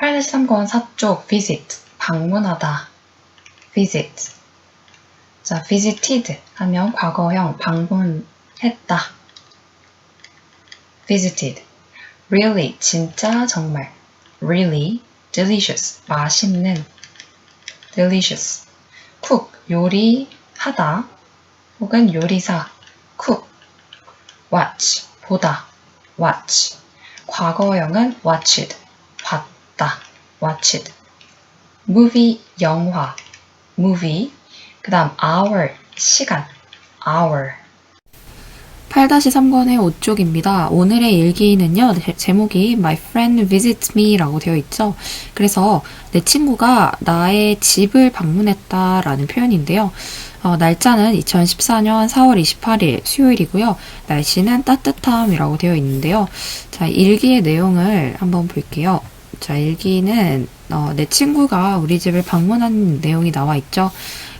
8-3권 4쪽 visit 방문하다 visit 자 visited 하면 과거형 방문했다 visited really 진짜 정말 really delicious 맛있는 delicious cook 요리하다 혹은 요리사 cook watch 보다 watch 과거형은 watched watched movie 영화 movie 그 다음 hour 시간 hour 8-3권의 5쪽입니다. 오늘의 일기는요, 제- 제목이 My friend visits me 라고 되어 있죠. 그래서 내 친구가 나의 집을 방문했다 라는 표현인데요. 어, 날짜는 2014년 4월 28일 수요일이고요. 날씨는 따뜻함이라고 되어 있는데요. 자, 일기의 내용을 한번 볼게요. 자, 일기는 어, 내 친구가 우리 집을 방문한 내용이 나와 있죠.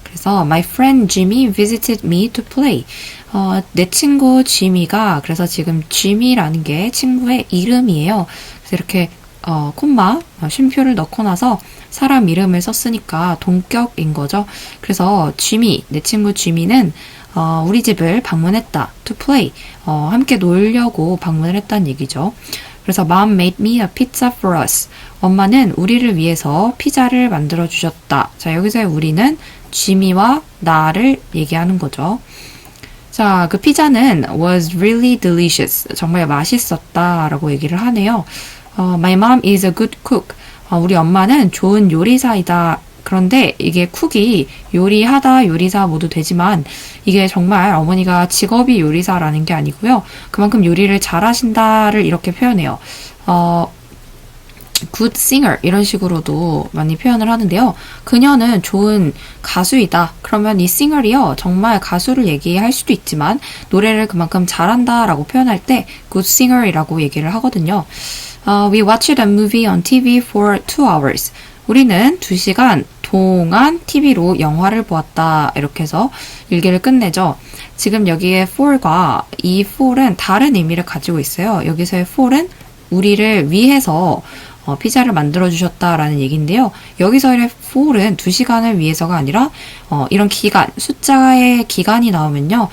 그래서 my friend Jimmy visited me to play. 어, 내 친구 지미가 그래서 지금 지미라는 게 친구의 이름이에요. 그래서 이렇게 어, 콤마 어, 쉼표를 넣고 나서 사람 이름을 썼으니까 동격인 거죠. 그래서 지미 내 친구 지미는 어, 우리 집을 방문했다. to play. 어, 함께 놀려고 방문을 했다는 얘기죠. 그래서 mom made me a pizza for us. 엄마는 우리를 위해서 피자를 만들어 주셨다. 자, 여기서의 우리는 지미와 나를 얘기하는 거죠. 자, 그 피자는 was really delicious. 정말 맛있었다 라고 얘기를 하네요. 어, my mom is a good cook. 어, 우리 엄마는 좋은 요리사이다. 그런데 이게 쿡이 요리하다, 요리사 모두 되지만 이게 정말 어머니가 직업이 요리사라는 게 아니고요. 그만큼 요리를 잘하신다를 이렇게 표현해요. 어, good singer 이런 식으로도 많이 표현을 하는데요. 그녀는 좋은 가수이다. 그러면 이 singer이요 정말 가수를 얘기할 수도 있지만 노래를 그만큼 잘한다라고 표현할 때 good singer이라고 얘기를 하거든요. 어, we watched a movie on TV for two hours. 우리는 두 시간 동안 TV로 영화를 보았다. 이렇게 해서 일기를 끝내죠. 지금 여기에 for과 이 for은 다른 의미를 가지고 있어요. 여기서의 for은 우리를 위해서 어, 피자를 만들어 주셨다라는 얘기인데요. 여기서의 for은 두 시간을 위해서가 아니라 어, 이런 기간 숫자의 기간이 나오면요.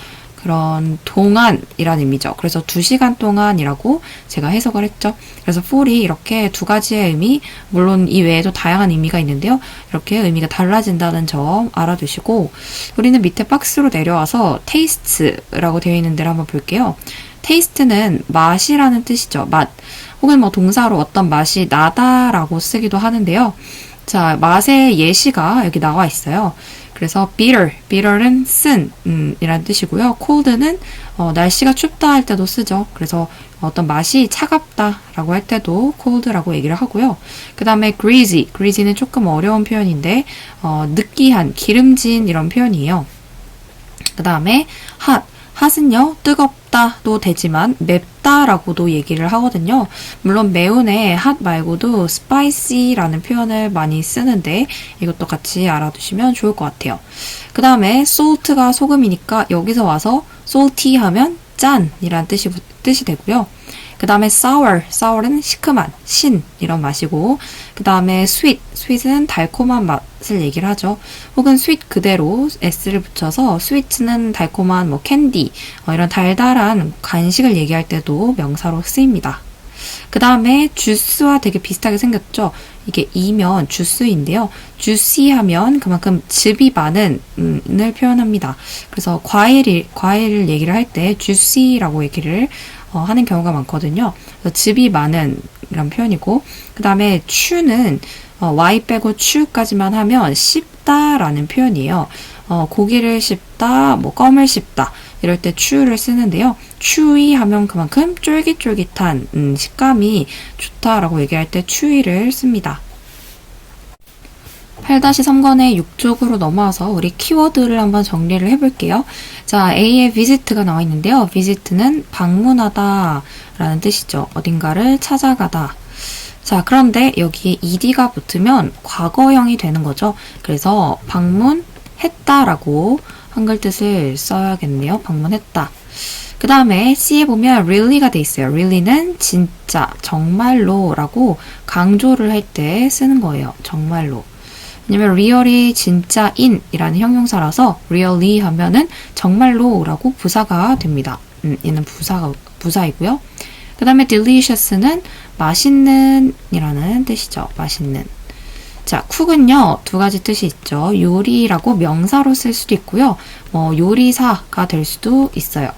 그런 동안이라는 의미죠. 그래서 두 시간 동안이라고 제가 해석을 했죠. 그래서 for이 이렇게 두 가지의 의미, 물론 이 외에도 다양한 의미가 있는데요. 이렇게 의미가 달라진다는 점 알아두시고, 우리는 밑에 박스로 내려와서 taste라고 되어 있는 데를 한번 볼게요. taste는 맛이라는 뜻이죠. 맛. 혹은 뭐 동사로 어떤 맛이 나다라고 쓰기도 하는데요. 자, 맛의 예시가 여기 나와 있어요. 그래서 bitter, bitter는 쓴, 음, 이란 뜻이고요. cold는 어, 날씨가 춥다 할 때도 쓰죠. 그래서 어떤 맛이 차갑다라고 할 때도 cold라고 얘기를 하고요. 그 다음에 greasy, greasy는 조금 어려운 표현인데 어, 느끼한, 기름진 이런 표현이에요. 그 다음에 hot, hot은요 뜨겁다도 되지만 맵다라고도 얘기를 하거든요. 물론 매운에 hot 말고도 spicy라는 표현을 많이 쓰는데 이것도 같이 알아두시면 좋을 것 같아요. 그 다음에 salt가 소금이니까 여기서 와서 salty 하면 짠이란 뜻이 뜻이 되고요. 그 다음에 sour, sour은 시큼한, 신 이런 맛이고 그 다음에 sweet, sweet은 달콤한 맛을 얘기를 하죠. 혹은 sweet 그대로 s를 붙여서 sweet는 달콤한 뭐 캔디 어, 이런 달달한 간식을 얘기할 때도 명사로 쓰입니다. 그 다음에 주스와 되게 비슷하게 생겼죠. 이게 이면 주스인데요. 주시 하면 그만큼 즙이 많은 음을 표현합니다. 그래서 과일이 과일을 얘기를 할 때 주시라고 얘기를 어, 하는 경우가 많거든요. 그래서 즙이 많은 이런 표현이고 그 다음에 추는 어, y 빼고 추까지만 하면 씹다라는 표현이에요. 어, 고기를 씹다, 뭐 껌을 씹다 이럴 때 추를 쓰는데요. 추위 하면 그만큼 쫄깃쫄깃한 음, 식감이 좋다라고 얘기할 때 추위를 씁니다. 8-3권의 6쪽으로 넘어와서 우리 키워드를 한번 정리를 해볼게요. 자, A의 visit가 나와 있는데요. visit는 방문하다 라는 뜻이죠. 어딘가를 찾아가다. 자, 그런데 여기에 ed가 붙으면 과거형이 되는 거죠. 그래서 방문했다라고 한글 뜻을 써야겠네요. 방문했다. 그 다음에 C에 보면 really가 돼 있어요. really는 진짜, 정말로 라고 강조를 할 때 쓰는 거예요. 정말로. 왜냐면 real이 진짜 in이라는 형용사라서 really 하면은 정말로 라고 부사가 됩니다. 음, 얘는 부사가, 부사이고요. 그 다음에 delicious는 맛있는 이라는 뜻이죠. 맛있는. 자, 쿡은요, 두 가지 뜻이 있죠. 요리라고 명사로 쓸 수도 있고요. 뭐, 요리사가 될 수도 있어요.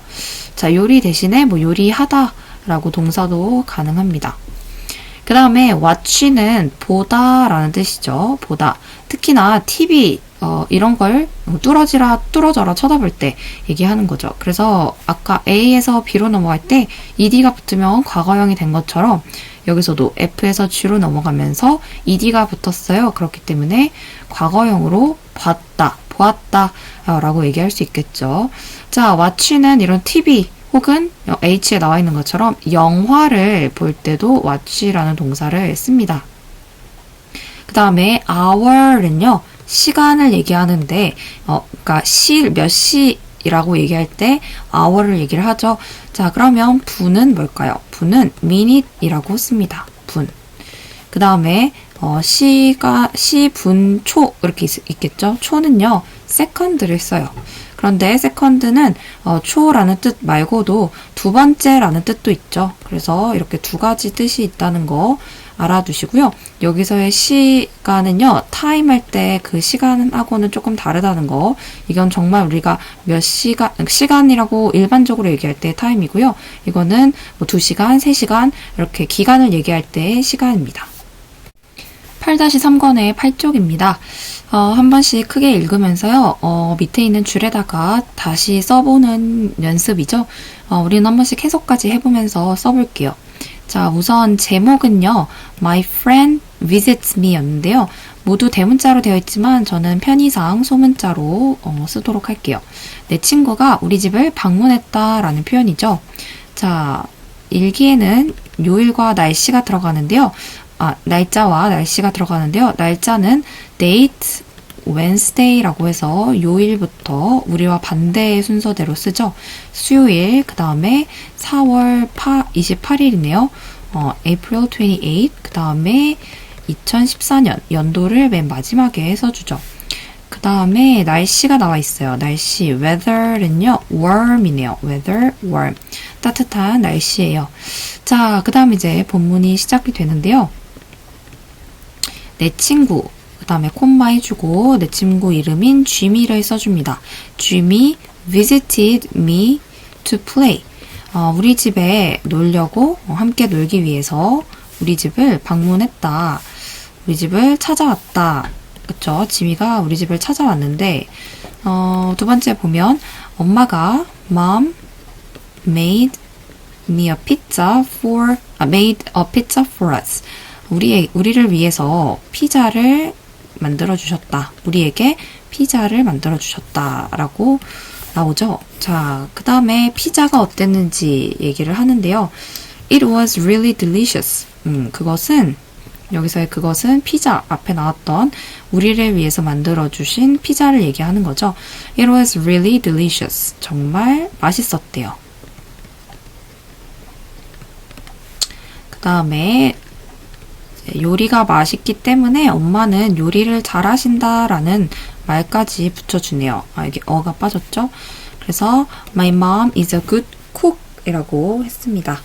자, 요리 대신에 뭐, 요리하다 라고 동사도 가능합니다. 그 다음에 watch는 보다라는 뜻이죠. 보다. 특히나 TV, 어, 이런 걸 뚫어지라, 뚫어져라 쳐다볼 때 얘기하는 거죠. 그래서 아까 A에서 B로 넘어갈 때 ED가 붙으면 과거형이 된 것처럼 여기서도 F에서 G로 넘어가면서 ED가 붙었어요. 그렇기 때문에 과거형으로 봤다, 보았다 라고 얘기할 수 있겠죠. 자, watch는 이런 TV 혹은 H에 나와 있는 것처럼 영화를 볼 때도 watch라는 동사를 씁니다. 그 다음에 hour는요, 시간을 얘기하는데, 어, 그니까 시, 몇 시라고 얘기할 때 hour를 얘기를 하죠. 자, 그러면 분은 뭘까요? 분은 minute이라고 씁니다. 분. 그 다음에, 어, 시가, 시, 분, 초, 이렇게 있, 겠죠 초는요, second를 써요. 그런데 second는 어, 초라는 뜻 말고도 두 번째라는 뜻도 있죠. 그래서 이렇게 두 가지 뜻이 있다는 거 알아두시고요. 여기서의 시간은요, 타임 할 때 그 시간하고는 조금 다르다는 거. 이건 정말 우리가 몇 시간, 시간이라고 일반적으로 얘기할 때 타임이고요. 이거는 뭐 2시간, 3시간, 이렇게 기간을 얘기할 때 시간입니다. 8-3권의 8쪽입니다. 어, 한 번씩 크게 읽으면서요, 어, 밑에 있는 줄에다가 다시 써보는 연습이죠. 어, 우리는 한 번씩 해석까지 해보면서 써볼게요. 자, 우선 제목은요, My friend visits me 였는데요. 모두 대문자로 되어 있지만 저는 편의상 소문자로 어, 쓰도록 할게요. 내 친구가 우리 집을 방문했다 라는 표현이죠. 자, 일기에는 요일과 날씨가 들어가는데요. 아, 날짜와 날씨가 들어가는데요. 날짜는 date Wednesday라고 해서 요일부터 우리와 반대의 순서대로 쓰죠. 수요일, 그 다음에 4월 28일이네요. 어, April 28, 그 다음에 2014년 연도를 맨 마지막에 써주죠. 그 다음에 날씨가 나와 있어요. 날씨, weather는요, warm이네요. weather, warm. 따뜻한 날씨예요. 자, 그 다음 이제 본문이 시작이 되는데요. 내 친구, 그 다음에 콤마 해주고 내 친구 이름인 쥐미를 써줍니다. 쥐미 visited me to play. 어, 우리 집에 놀려고 어, 함께 놀기 위해서 우리 집을 방문했다. 우리 집을 찾아왔다. 그쵸? 지미가 우리 집을 찾아왔는데 어, 두 번째 보면 엄마가 mom made me a pizza for uh, made a pizza for us. 우리 우리를 위해서 피자를 만들어 주셨다. 우리에게 피자를 만들어 주셨다라고 나오죠. 자, 그 다음에 피자가 어땠는지 얘기를 하는데요. It was really delicious. 음, 그것은 여기서의 그것은 피자 앞에 나왔던 우리를 위해서 만들어 주신 피자를 얘기하는 거죠. It was really delicious. 정말 맛있었대요. 그 다음에 요리가 맛있기 때문에 엄마는 요리를 잘하신다라는 말까지 붙여주네요. 아, 이게 어가 빠졌죠? 그래서 My mom is a good cook 이라고 했습니다.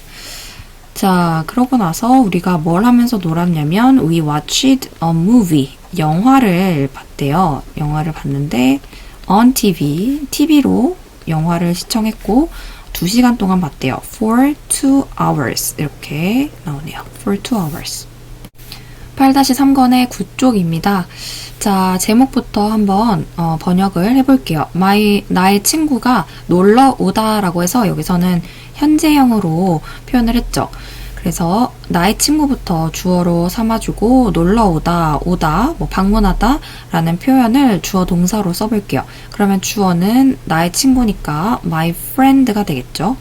자, 그러고 나서 우리가 뭘 하면서 놀았냐면 We watched a movie. 영화를 봤대요. 영화를 봤는데 on TV, TV로 영화를 시청했고 2시간 동안 봤대요. For 2 hours 이렇게 나오네요. For 2 hours. 8-3권의 9쪽입니다. 자, 제목부터 한번 어, 번역을 해볼게요. My, 나의 친구가 놀러 오다 라고 해서 여기서는 현재형으로 표현을 했죠. 그래서 나의 친구부터 주어로 삼아주고 놀러 오다, 오다, 뭐 방문하다 라는 표현을 주어 동사로 써볼게요. 그러면 주어는 나의 친구니까 my friend가 되겠죠.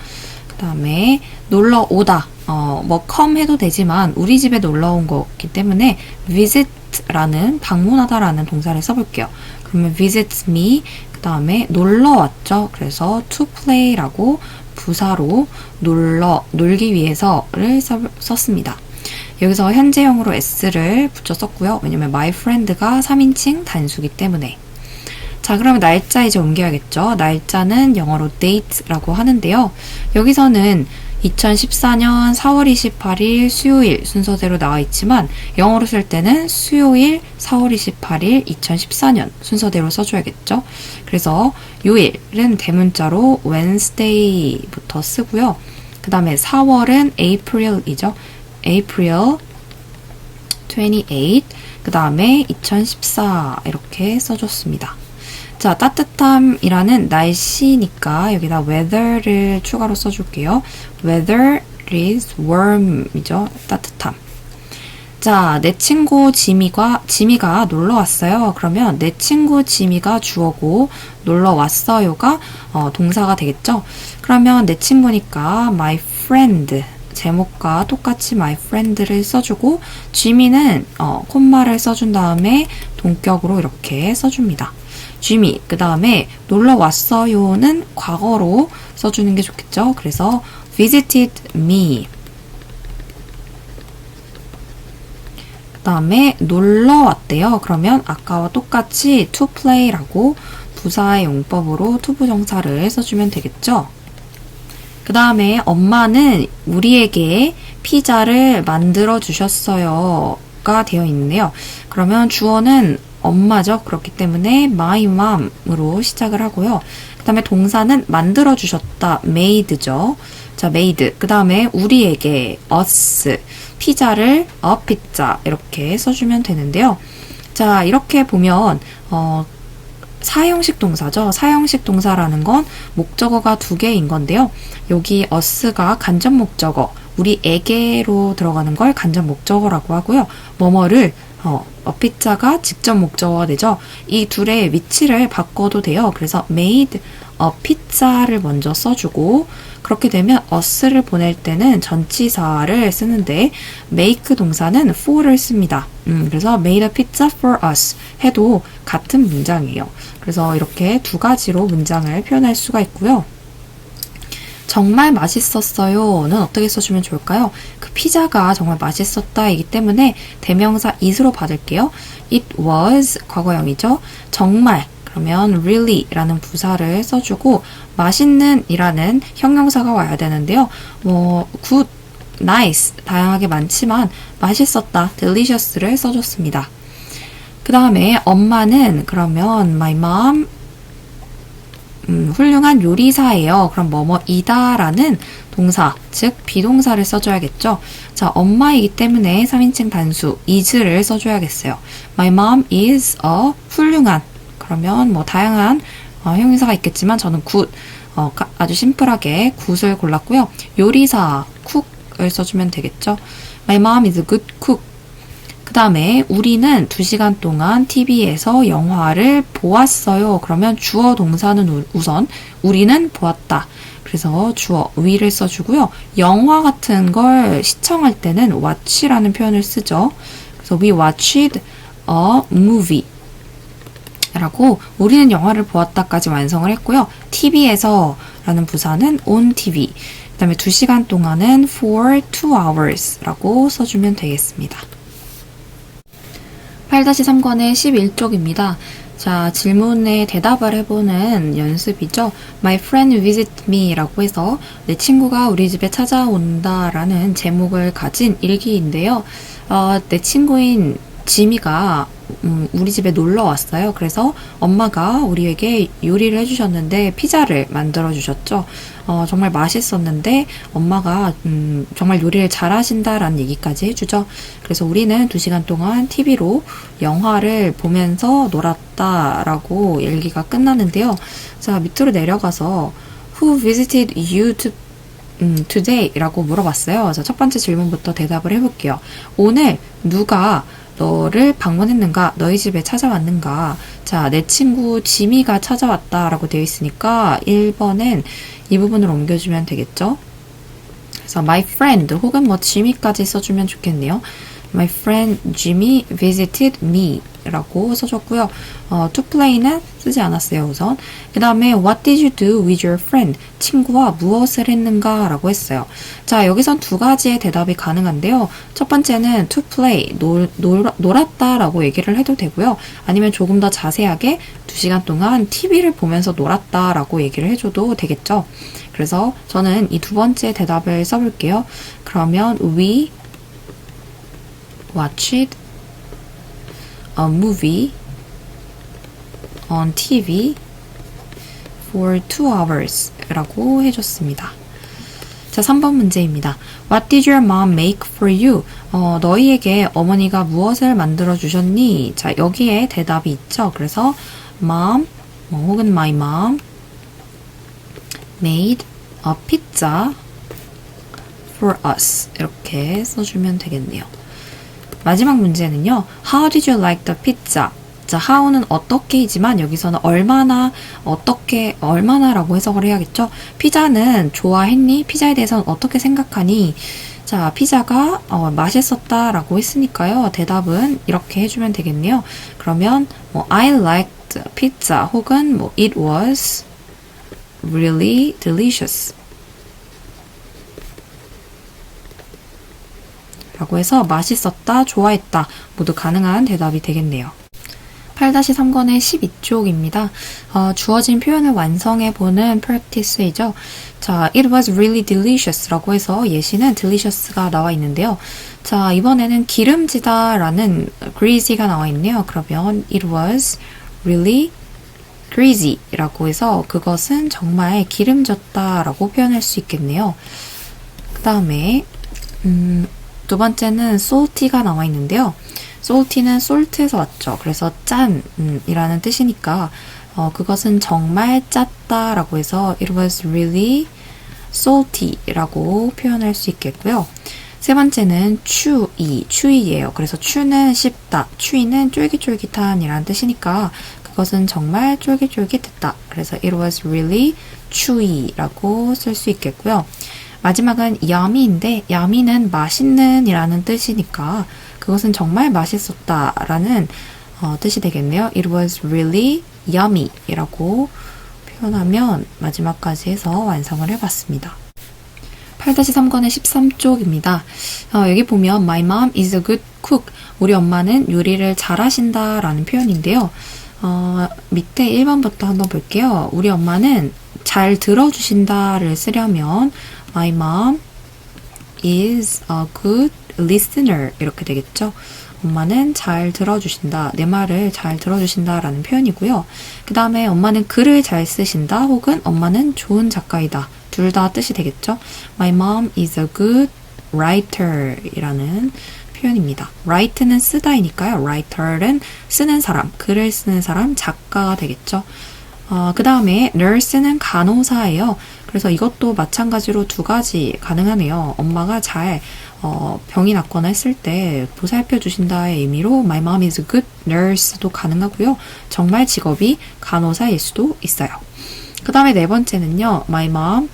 그 다음에 놀러 오다. 어, 뭐 come 해도 되지만 우리 집에 놀러 온 거기 때문에 visit라는 방문하다라는 동사를 써볼게요. 그러면 visits me 그 다음에 놀러 왔죠. 그래서 to play라고 부사로 놀러, 놀기 위해서를 써- 썼습니다. 여기서 현재형으로 s를 붙여 썼고요. 왜냐면 my friend가 3인칭 단수기 때문에. 자, 그러면 날짜 이제 옮겨야겠죠. 날짜는 영어로 date라고 하는데요. 여기서는 2014년 4월 28일 수요일 순서대로 나와 있지만 영어로 쓸 때는 수요일 4월 28일 2014년 순서대로 써줘야겠죠. 그래서 요일은 대문자로 Wednesday부터 쓰고요. 그 다음에 4월은 April이죠. April 28. 그 다음에 2014 이렇게 써줬습니다. 자, 따뜻함이라는 날씨니까 여기다 weather를 추가로 써줄게요. Weather is warm이죠. 따뜻함. 자, 내 친구 지미가, 지미가 놀러 왔어요. 그러면 내 친구 지미가 주어고 놀러 왔어요가 어, 동사가 되겠죠. 그러면 내 친구니까 my friend 제목과 똑같이 my friend를 써주고 지미는 어, 콤마를 써준 다음에 동격으로 이렇게 써줍니다. 지미 그 다음에 놀러 왔어요는 과거로 써주는 게 좋겠죠. 그래서 visited me 그 다음에 놀러 왔대요. 그러면 아까와 똑같이 to play라고 부사의 용법으로 투부정사를 써주면 되겠죠. 그 다음에 엄마는 우리에게 피자를 만들어 주셨어요가 되어 있는데요. 그러면 주어는 엄마죠. 그렇기 때문에 my mom으로 시작을 하고요. 그 다음에 동사는 만들어 주셨다. made죠. 자, made. 그 다음에 우리에게 us. 피자를 a pizza 이렇게 써주면 되는데요. 자, 이렇게 보면 어, 사형식 동사죠. 사형식 동사라는 건 목적어가 두 개인 건데요. 여기 us가 간접 목적어, 우리에게로 들어가는 걸 간접 목적어라고 하고요. 뭐뭐를 어, 어피자가 직접 목적어가 되죠. 이 둘의 위치를 바꿔도 돼요. 그래서 made a pizza를 먼저 써주고 그렇게 되면 us를 보낼 때는 전치사를 쓰는데 make 동사는 for를 씁니다. 음, 그래서 made a pizza for us 해도 같은 문장이에요. 그래서 이렇게 두 가지로 문장을 표현할 수가 있고요. 정말 맛있었어요는 어떻게 써주면 좋을까요? 그 피자가 정말 맛있었다이기 때문에 대명사 it으로 받을게요. It was 과거형이죠. 정말 그러면 really라는 부사를 써주고 맛있는 이라는 형용사가 와야 되는데요. 뭐 good, nice 다양하게 많지만 맛있었다, delicious를 써줬습니다. 그 다음에 엄마는 그러면 my mom 음, 훌륭한 요리사예요. 그럼 뭐뭐이다라는 동사, 즉 비동사를 써줘야겠죠. 자, 엄마이기 때문에 3인칭 단수 is를 써줘야겠어요. My mom is a 훌륭한. 그러면 뭐 다양한 어, 형용사가 있겠지만 저는 good, 어, 가- 아주 심플하게 good을 골랐고요. 요리사, cook을 써주면 되겠죠. My mom is a good cook. 그 다음에 우리는 2시간 동안 TV에서 영화를 보았어요. 그러면 주어 동사는 우- 우선 우리는 보았다. 그래서 주어 we를 써주고요. 영화 같은 걸 시청할 때는 watch라는 표현을 쓰죠. 그래서 we watched a movie. 라고 우리는 영화를 보았다까지 완성을 했고요. TV에서 라는 부사는 on TV. 그 다음에 2시간 동안은 for 2 hours 라고 써주면 되겠습니다. 8-3권의 11쪽입니다. 자, 질문에 대답을 해보는 연습이죠. My friend visit me 라고 해서 내 친구가 우리 집에 찾아온다 라는 제목을 가진 일기인데요. 어, 내 친구인 지미가 음, 우리 집에 놀러 왔어요. 그래서 엄마가 우리에게 요리를 해주셨는데 피자를 만들어 주셨죠. 어, 정말 맛있었는데 엄마가 음, 정말 요리를 잘하신다라는 얘기까지 해주죠. 그래서 우리는 두 시간 동안 TV로 영화를 보면서 놀았다라고 일기가 끝나는데요. 자 밑으로 내려가서 Who visited you to 음, today라고 물어봤어요. 자, 첫 번째 질문부터 대답을 해볼게요. 오늘 누가 너를 방문했는가? 너희 집에 찾아왔는가? 자, 내 친구 지미가 찾아왔다 라고 되어 있으니까 1번은 이 부분을 옮겨주면 되겠죠? 그래서 my friend 혹은 뭐 지미까지 써주면 좋겠네요. My friend Jimmy visited me 라고 써줬고요. 어, to play는 쓰지 않았어요, 우선. 그 다음에 what did you do with your friend? 친구와 무엇을 했는가? 라고 했어요. 자, 여기선 두 가지의 대답이 가능한데요. 첫 번째는 to play, 놀, 놀, 놀았다 라고 얘기를 해도 되고요. 아니면 조금 더 자세하게 두 시간 동안 TV를 보면서 놀았다 라고 얘기를 해줘도 되겠죠. 그래서 저는 이 두 번째 대답을 써볼게요. 그러면 we watched a movie on TV for two hours 라고 해줬습니다. 자, 3번 문제입니다. What did your mom make for you? 어, 너희에게 어머니가 무엇을 만들어 주셨니? 자, 여기에 대답이 있죠. 그래서 mom 뭐, 혹은 my mom made a pizza for us. 이렇게 써주면 되겠네요. 마지막 문제는요. How did you like the pizza? 자, how는 어떻게이지만 여기서는 얼마나, 어떻게, 얼마나라고 해석을 해야겠죠? 피자는 좋아했니? 피자에 대해서는 어떻게 생각하니? 자, 피자가 어, 맛있었다라고 했으니까요. 대답은 이렇게 해주면 되겠네요. 그러면 뭐, I liked pizza 혹은 뭐, it was really delicious. 라고 해서 맛있었다, 좋아했다 모두 가능한 대답이 되겠네요. 8-3권의 12쪽입니다. 어, 주어진 표현을 완성해보는 practice이죠. 자, it was really delicious 라고 해서 예시는 delicious가 나와 있는데요. 자, 이번에는 기름지다 라는 greasy가 나와 있네요. 그러면 it was really greasy 라고 해서 그것은 정말 기름졌다 라고 표현할 수 있겠네요. 그 다음에, 음, 두 번째는 salty가 나와 있는데요. salty는 salt에서 왔죠. 그래서 짠이라는 뜻이니까 어, 그것은 정말 짰다 라고 해서 it was really salty라고 표현할 수 있겠고요. 세 번째는 추위, 추위예요. 그래서 추는 씹다, 추위는 쫄깃쫄깃한이라는 뜻이니까 그것은 정말 쫄깃쫄깃했다. 그래서 it was really 추위라고 쓸 수 있겠고요. 마지막은 야미인데 야미는 맛있는 이라는 뜻이니까 그것은 정말 맛있었다 라는 어, 뜻이 되겠네요. It was really yummy 이라고 표현하면 마지막까지 해서 완성을 해봤습니다. 8-3권의 13쪽입니다. 어, 여기 보면 My mom is a good cook. 우리 엄마는 요리를 잘하신다 라는 표현인데요. 어, 밑에 1번부터 한번 볼게요. 우리 엄마는 잘 들어주신다를 쓰려면 My mom is a good listener 이렇게 되겠죠. 엄마는 잘 들어주신다. 내 말을 잘 들어주신다 라는 표현이고요. 그 다음에 엄마는 글을 잘 쓰신다 혹은 엄마는 좋은 작가이다. 둘 다 뜻이 되겠죠. My mom is a good writer 이라는 표현입니다. write는 쓰다이니까요. writer는 쓰는 사람, 글을 쓰는 사람, 작가가 되겠죠. 어, 그 다음에 nurse는 간호사예요. 그래서 이것도 마찬가지로 두 가지 가능하네요. 엄마가 잘 어, 병이 났거나 했을 때 보살펴 주신다의 의미로 My mom is a good nurse도 가능하고요. 정말 직업이 간호사일 수도 있어요. 그 다음에 네 번째는요. My mom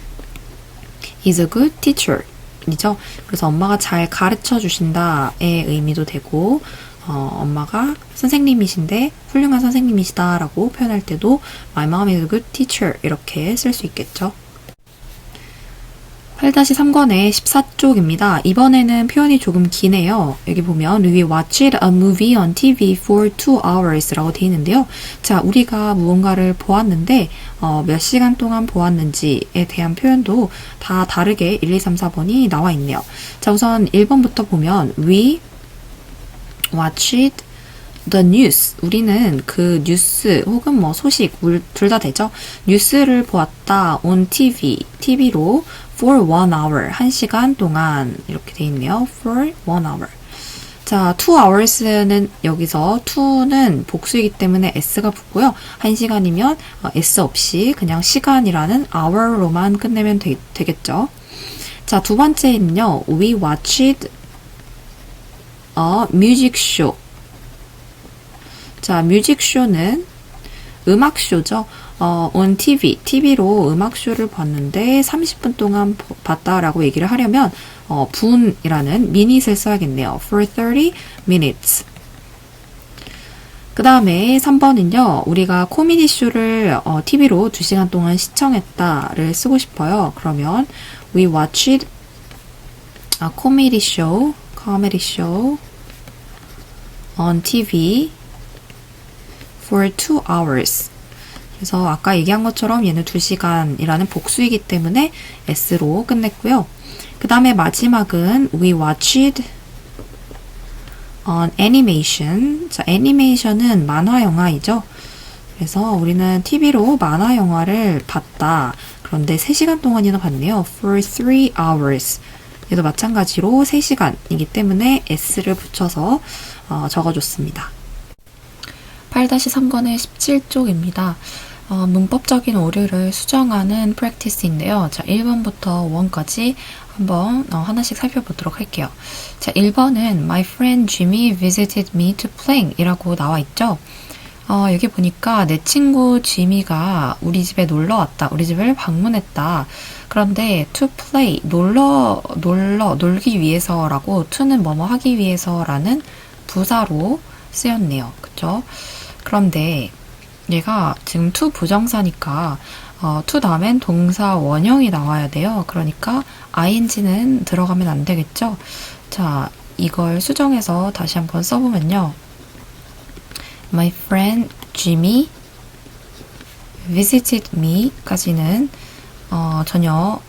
is a good teacher 이죠. 그래서 엄마가 잘 가르쳐 주신다의 의미도 되고 어, 엄마가 선생님이신데 훌륭한 선생님이시다라고 표현할 때도 My mom is a good teacher 이렇게 쓸 수 있겠죠. 8-3권의 14쪽입니다. 이번에는 표현이 조금 기네요. 여기 보면 We watched a movie on TV for two hours 라고 되어 있는데요. 자, 우리가 무언가를 보았는데 어, 몇 시간 동안 보았는지에 대한 표현도 다 다르게 1, 2, 3, 4번이 나와 있네요. 자, 우선 1번부터 보면 We watched the news. 우리는 그 뉴스 혹은 뭐 소식 둘 다 되죠. 뉴스를 보았다 on TV. TV로 for one hour. 한 시간 동안 이렇게 돼 있네요. for one hour. 자, two hours는 여기서 to는 복수이기 때문에 s가 붙고요. 한 시간이면 s 없이 그냥 시간이라는 hour로만 끝내면 되, 되겠죠. 자, 두 번째는요. We watched music show. 자, 뮤직쇼는 음악쇼죠. 어, on TV, TV로 음악쇼를 봤는데 30분 동안 봤다라고 얘기를 하려면 어, 분이라는 미닛을 써야겠네요. For 30 minutes. 그 다음에 3번은요, 우리가 코미디 쇼를 어, TV로 2시간 동안 시청했다를 쓰고 싶어요. 그러면 we watched a comedy show, comedy show on TV for two hours. 그래서 아까 얘기한 것처럼 얘는 2시간이라는 복수이기 때문에 S로 끝냈고요. 그 다음에 마지막은 we watched on animation. 자, 애니메이션은 만화 영화이죠. 그래서 우리는 TV로 만화 영화를 봤다. 그런데 3시간 동안이나 봤네요. for 3 hours. 얘도 마찬가지로 3시간이기 때문에 S를 붙여서 어, 적어줬습니다. 8-3권의 17쪽입니다. 어, 문법적인 오류를 수정하는 프랙티스인데요. 자, 1번부터 5번까지 한번 어, 하나씩 살펴보도록 할게요. 자, 1번은 My friend Jimmy visited me to play 이라고 나와 있죠. 어, 여기 보니까 내 친구 지미가 우리 집에 놀러 왔다. 우리 집을 방문했다. 그런데 to play, 놀러, 놀러, 놀기 위해서라고 to는 뭐뭐 하기 위해서라는 부사로 쓰였네요. 그쵸? 그런데 얘가 지금 to 부정사니까 어, to 다음엔 동사 원형이 나와야 돼요. 그러니까 ing는 들어가면 안 되겠죠? 자, 이걸 수정해서 다시 한번 써보면요. My friend Jimmy visited me 까지는 어, 전혀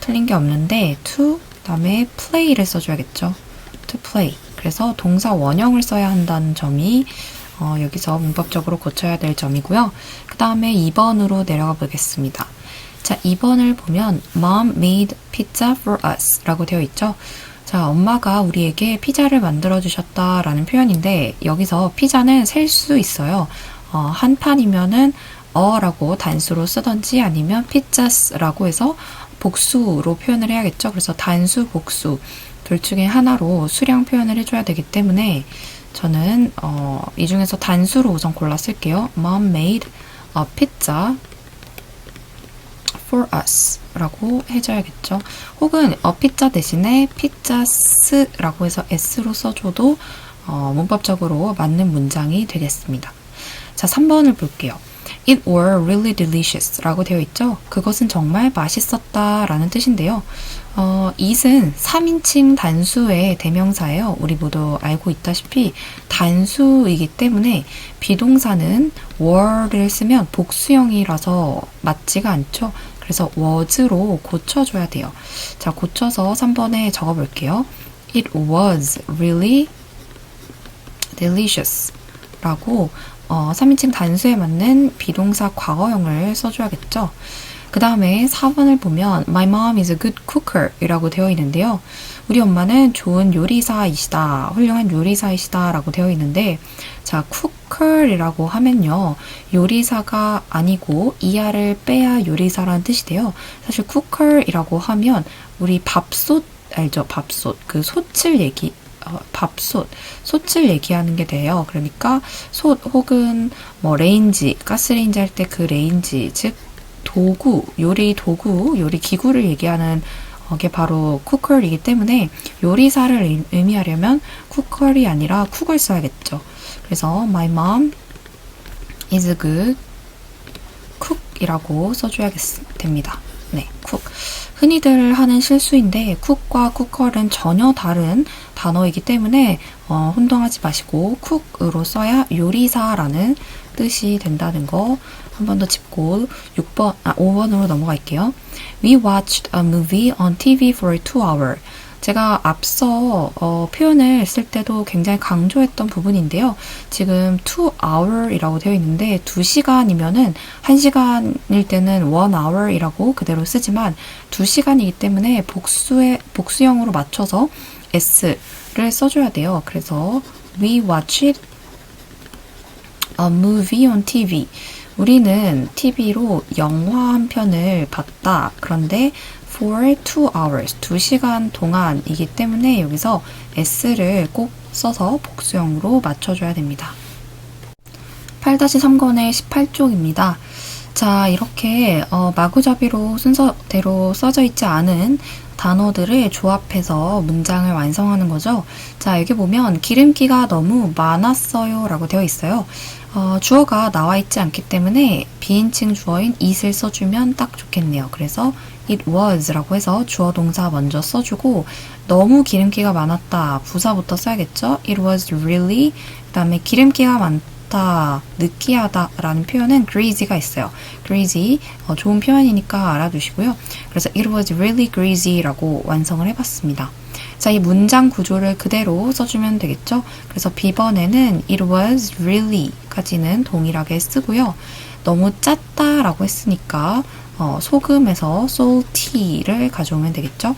틀린 게 없는데 to 다음에 play를 써줘야겠죠. to play. 그래서 동사 원형을 써야 한다는 점이 어, 여기서 문법적으로 고쳐야 될 점이고요. 그 다음에 2번으로 내려가 보겠습니다. 자, 2번을 보면 Mom made pizza for us 라고 되어 있죠. 자, 엄마가 우리에게 피자를 만들어 주셨다라는 표현인데 여기서 피자는 셀 수 있어요. 어, 한 판이면은 어라고 단수로 쓰던지 아니면 피자스라고 해서 복수로 표현을 해야겠죠. 그래서 단수, 복수 둘 중에 하나로 수량 표현을 해줘야 되기 때문에 저는 어, 이 중에서 단수로 우선 골랐을게요. Mom made a pizza for us 라고 해줘야겠죠. 혹은 a pizza 대신에 pizzas라고 해서 s로 써줘도 어, 문법적으로 맞는 문장이 되겠습니다. 자, 3번을 볼게요. It were really delicious 라고 되어 있죠. 그것은 정말 맛있었다 라는 뜻인데요. 어, it은 3인칭 단수의 대명사예요. 우리 모두 알고 있다시피 단수이기 때문에 비동사는 were를 쓰면 복수형이라서 맞지가 않죠. 그래서 was로 고쳐줘야 돼요. 자, 고쳐서 3번에 적어볼게요. It was really delicious 라고 어, 3인칭 단수에 맞는 비동사 과거형을 써줘야겠죠. 그 다음에 4번을 보면 My mom is a good cooker 이라고 되어 있는데요. 우리 엄마는 좋은 요리사이시다, 훌륭한 요리사이시다 라고 되어 있는데 자, cooker이라고 하면요. 요리사가 아니고 이하를 빼야 요리사라는 뜻이 돼요. 사실 cooker이라고 하면 우리 밥솥 알죠? 밥솥. 그 솥을 얘기 어, 밥솥, 솥을 얘기하는 게 돼요. 그러니까 솥 혹은 뭐 레인지, 가스레인지 할 때 그 레인지, 즉 도구, 요리 도구, 요리 기구를 얘기하는 어, 게 바로 쿠컬이기 때문에 요리사를 의미하려면 쿠컬이 아니라 쿡을 써야겠죠. 그래서 my mom is a good cook이라고 써줘야 됩니다. 네, 쿡. 흔히들 하는 실수인데 쿡과 쿠컬은 전혀 다른 단어이기 때문에 어, 혼동하지 마시고 쿡으로 써야 요리사라는 뜻이 된다는 거 한 번 더 짚고 6번, 아, 5번으로 넘어갈게요. We watched a movie on TV for two hours. 제가 앞서 어, 표현을 쓸 때도 굉장히 강조했던 부분인데요. 지금 2 hour이라고 되어 있는데 2시간이면은 1시간일 때는 1 hour이라고 그대로 쓰지만 2시간이기 때문에 복수의 복수형으로 맞춰서 s를 써줘야 돼요. 그래서 we watched a movie on TV. 우리는 TV로 영화 한 편을 봤다. 그런데 for two hours, 2시간 동안이기 때문에 여기서 s를 꼭 써서 복수형으로 맞춰줘야 됩니다. 8-3권의 18쪽입니다. 자, 이렇게 어, 마구잡이로 순서대로 써져 있지 않은 단어들을 조합해서 문장을 완성하는 거죠. 자, 여기 보면 기름기가 너무 많았어요 라고 되어 있어요. 어, 주어가 나와 있지 않기 때문에 비인칭 주어인 it을 써주면 딱 좋겠네요. 그래서 it was 라고 해서 주어 동사 먼저 써주고 너무 기름기가 많았다. 부사부터 써야겠죠? it was really 그 다음에 기름기가 많다, 느끼하다 라는 표현은 greasy가 있어요. greasy 어, 좋은 표현이니까 알아두시고요. 그래서 it was really greasy 라고 완성을 해봤습니다. 자, 이 문장 구조를 그대로 써주면 되겠죠? 그래서 B번에는 it was really 까지는 동일하게 쓰고요. 너무 짰다 라고 했으니까 어, 소금에서 salty를 가져오면 되겠죠?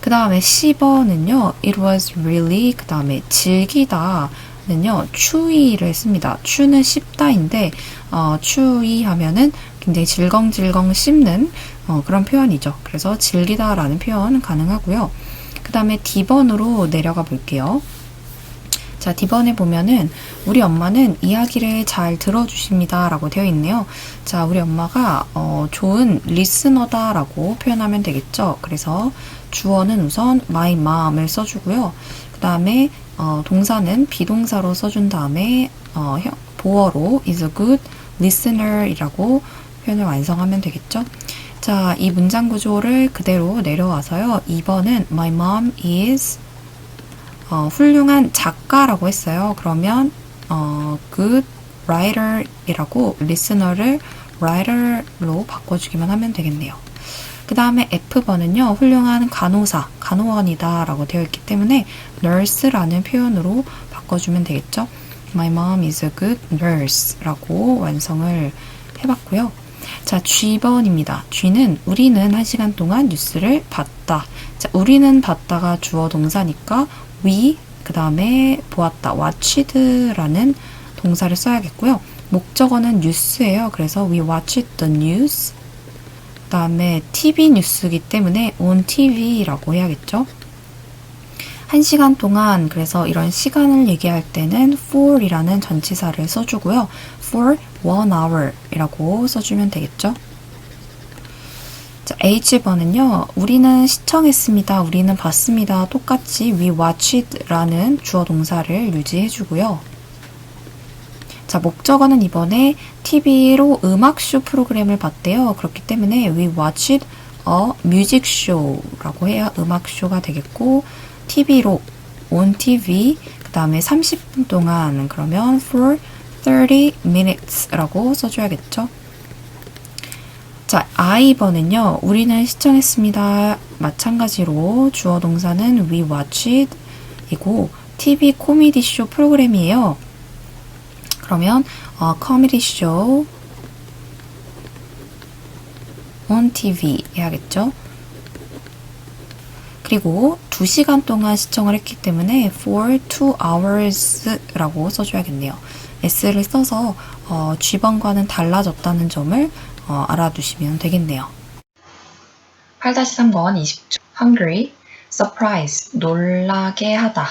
그 다음에 C번은요, it was really, 그 다음에 즐기다 는요, 추위를 씁니다. 추는 씹다인데, 어, 추위 하면은 굉장히 질겅질겅 씹는 어, 그런 표현이죠. 그래서 즐기다라는 표현 가능하고요. 그 다음에 D번으로 내려가 볼게요. 자, D번에 보면은 우리 엄마는 이야기를 잘 들어주십니다. 라고 되어 있네요. 자, 우리 엄마가 어, 좋은 리스너다 라고 표현하면 되겠죠. 그래서 주어는 우선 my mom을 써주고요. 그 다음에 어, 동사는 비동사로 써준 다음에 어, 형- 보어로 is a good listener 이라고 표현을 완성하면 되겠죠. 자, 이 문장 구조를 그대로 내려와서요. 2번은 my mom is 어, 훌륭한 작가라고 했어요. 그러면 어, good writer이라고 listener를 writer로 바꿔주기만 하면 되겠네요. 그 다음에 F번은요, 훌륭한 간호사, 간호원이다 라고 되어 있기 때문에 nurse라는 표현으로 바꿔주면 되겠죠. My mom is a good nurse 라고 완성을 해봤고요. 자, G번입니다. G는 우리는 한 시간 동안 뉴스를 봤다. 자, 우리는 봤다가 주어 동사니까 we, 그 다음에 보았다. watched라는 동사를 써야겠고요. 목적어는 뉴스예요. 그래서 we watched the news. 그 다음에 TV 뉴스이기 때문에 on TV라고 해야겠죠. 한 시간 동안 그래서 이런 시간을 얘기할 때는 for이라는 전치사를 써주고요. For one hour이라고 써주면 되겠죠. 자, H번은요, 우리는 시청했습니다. 우리는 봤습니다. 똑같이 we watched라는 주어 동사를 유지해주고요. 자, 목적어는 이번에 TV로 음악쇼 프로그램을 봤대요. 그렇기 때문에 we watched a music show라고 해야 음악쇼가 되겠고, TV로 on TV, 그 다음에 30분 동안 그러면 for 30 minutes라고 써줘야겠죠. 자, I번은요, 우리는 시청했습니다. 마찬가지로 주어 동사는 we watched 이고 TV 코미디 쇼 프로그램이에요. 그러면 어, 코미디 쇼 on TV 해야겠죠. 그리고 2시간 동안 시청을 했기 때문에 for 2 hours라고 써줘야겠네요. s를 써서 어, G번과는 달라졌다는 점을 어, 알아두시면 되겠네요. 8-3번 20초. hungry, surprise, 놀라게 하다.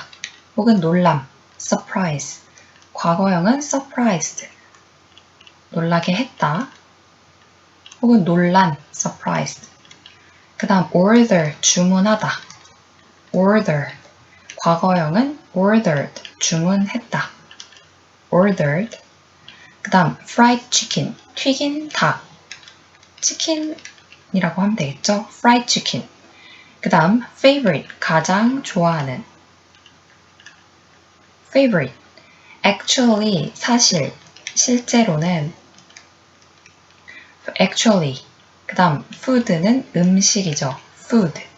혹은 놀람, surprise. 과거형은 surprised. 놀라게 했다. 혹은 놀란, surprised. 그 다음 order, 주문하다. Order. 과거형은 ordered, 주문했다. ordered. 그 다음 fried chicken, 튀긴 닭. 치킨이라고 하면 되겠죠? fried chicken. 그 다음 favorite, 가장 좋아하는. favorite. actually, 사실, 실제로는 actually. 그 다음 food는 음식이죠. food.